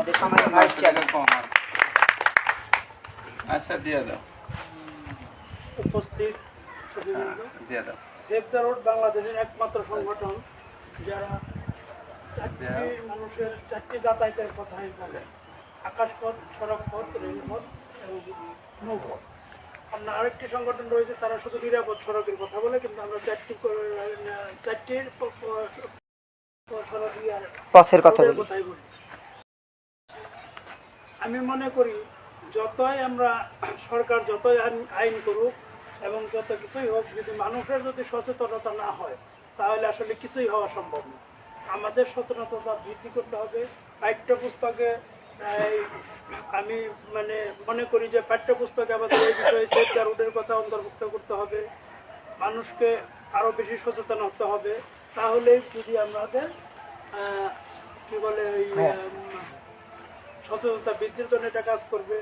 আমাদের vice chairman কম আর। আচ্ছা দিয়ে দাও। উপস্থিত হ্যাঁ, দিয়ে দাও। সেভ দ্য রোড বাংলাদেশের একমাত্র সংগঠন যারা মানুষের চারটি যাতায়াতের কথাই বলে আকাশপথ সড়কপথ রেলপথ এবং নৌপথ। আমরা আরেকটি সংগঠন রয়েছে তারা শুধু নিরাপদ সড়কের কথা বলে কিন্তু আমরা চারটি করে- চারটির পথের কথা কথাই বলি। আমি মনে করি যতই আমরা সরকার যতই আইন- করুক এবং যত কিছুই হোক যদি মানুষের যদি সচেতনতা না হয় তাহলে আসলে কিছুই হওয়া সম্ভব না। আমাদের সচেতনতা বৃদ্ধি করতে হবে। পাঠ্যপুস্তকে আমি মানে মনে করি যে পাঠ্যপুস্তকে আমাদের এই বিষয়ে সেফগার রুটের কথা অন্তর্ভুক্ত করতে হবে। মানুষকে আরও বেশি সচেতন হতে হবে। তাহলেই যদি আমাদের কি বলে ওই সচেতনতা বৃদ্ধির জন্য এটা কাজ করবে।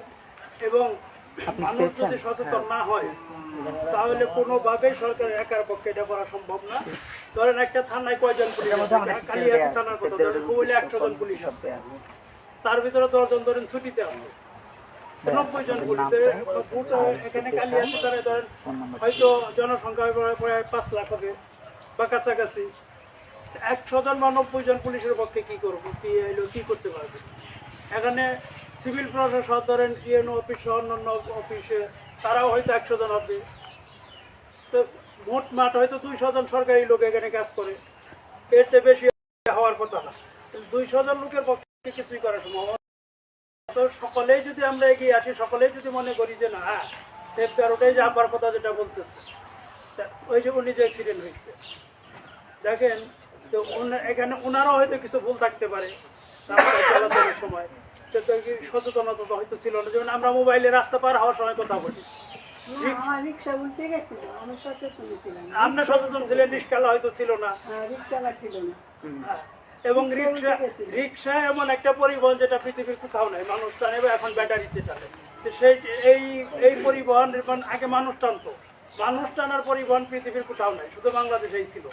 এবং মানুষ যদি সচেতন না হয়। তাহলে কোনোভাবেই সরকারের একার পক্ষে এটা করা সম্ভব না। ধরেন একটা থানায় কয়জন পুলিশ আছে? কালিয়াতি থানার কথা ধরেন একশো জন পুলিশ আছে। তার ভিতরে দশজন ধরেন ছুটিতে আছে। নব্বই জন পুলিশ। এখানে কালিয়াতি থানায় ধরেন হয়তো জনসংখ্যা প্রায় প্রায় পাঁচ লাখ হবে বা কাছাকাছি। একশো জন বা নব্বই জন পুলিশের পক্ষে কি করব? কি এলো কি করতে পারবে? এখানে সিভিল প্রশাসন ধরেন ইএনও অফিস, অন্যান্য অফিসে, তারাও হয়তো একশো জন হবে। তো মোট মাঠ হয়তো দুইশো জন সরকারি লোক এখানে কাজ করে। এর চেয়ে বেশি হওয়ার কথা না। দুইশো জন লোকের পক্ষে কিছুই করা সম্ভব তো সকলেই যদি আমরা এগিয়ে আসি, সকলেই যদি মনে করি যে না হ্যাঁ সেফ ওটাই যে আবার কথা যেটা বলতেছে ওই যে উনি যে অ্যাক্সিডেন্ট হয়েছে। দেখেন, তো এখানে ওনারও হয়তো কিছু ভুল থাকতে পারে। রাস্তায় চলাচলের সময় তো তো কি সচেতনতা হয়তো ছিল না। যেমন আমরা মোবাইলে রাস্তা পার হওয়ার সময় কথা বলি। রিক্সা উল্টে গেছিল আমি সচেতন ছিলাম। না। আমরা সচেতন ছিলেন রিক্সালা হয়তো ছিল না। ছিল না। হ্যাঁ। এবং রিক্সা রিক্সা এমন একটা পরিবহন যেটা পৃথিবীর কোথাও নাই মানুষ টানে বা এখন ব্যাটারিতে টানে সেই এই এই পরিবহন আগে মানুষ টানতো। মানুষ টানার পরিবহন পৃথিবীর কোথাও নাই শুধু বাংলাদেশেই ছিল।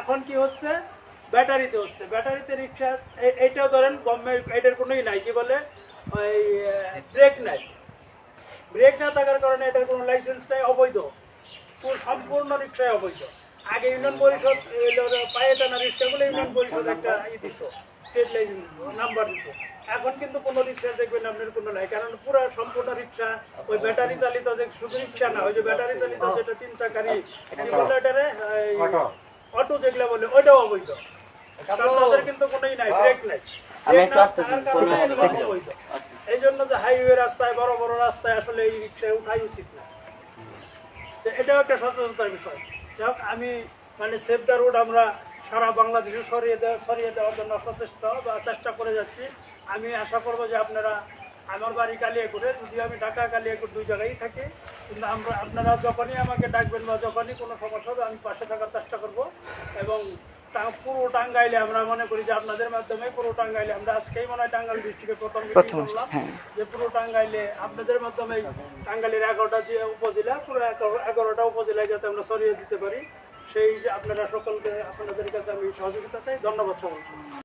এখন কি হচ্ছে? ব্যাটারিতে হচ্ছে। ব্যাটারিতে রিক্সা এ- এইটাও ধরেন গভর্নমেন্ট এটার কোনোই নাই কি বলে? ওই ব্রেক নাই। ব্রেক না থাকার কারণে এটার কোনো লাইসেন্স নাই অবৈধ। সম্পূর্ণ রিক্সায় অবৈধ। আগে ইউনিয়ন পরিষদ পায়ে টানা রিক্সাগুলো ইউনিয়ন পরিষদ একটা ই দিত স্টেট লাইসেন্স নাম্বার দিত। এখন কিন্তু কোনো রিক্সা দেখবেন আপনার কোনো নাই কারণ পুরো সম্পূর্ণ রিক্সা ওই ব্যাটারি চালিত যে শুধু রিক্সা না ওই যে ব্যাটারি চালিত যেটা তিন চাকারি কি বলে ওটারে এই অটো যেগুলো বলে ওইটাও অবৈধ। তাদের কিন্তু কোনোই নাই ব্রেক নাই। এই জন্য যে হাইওয়ে রাস্তায় বড় বড় রাস্তায় আসলে এই রিক্সায় উঠাই উচিত না। এটাও একটা সচেতনতার বিষয়। যাই আমি মানে সেভ দ্য রোড আমরা সারা বাংলাদেশে সরিয়ে দেওয়া সরিয়ে দেওয়ার জন্য সচেষ্ট বা চেষ্টা করে যাচ্ছি। আমি আশা করব যে আপনারা আমার বাড়ি কালিয়াকুড়ে যদি আমি ঢাকা কালিয়াকুড় দুই জায়গায় থাকি কিন্তু আমরা আপনারা যখনই আমাকে ডাকবেন বা যখনই কোনো সমস্যা হবে আমি পাশে থাকার চেষ্টা করব। এবং টা- পুরো টাঙ্গাইলে আমরা মনে করি যে আপনাদের মাধ্যমে পুরো টাঙ্গাইলে আমরা আজকেই মনে হয় টাঙ্গাইল ডিস্ট্রিক্টে প্রথম হ্যাঁ। যে পুরো টাঙ্গাইলে আপনাদের মাধ্যমে টাঙ্গাইলের এগারোটা যে উপজেলা পুরো এগারো- এগারোটা উপজেলায় যাতে আমরা সরিয়ে দিতে পারি সেই যে আপনারা সকলকে আপনাদের কাছে আমি সহযোগিতা চাই। ধন্যবাদ সকলকে।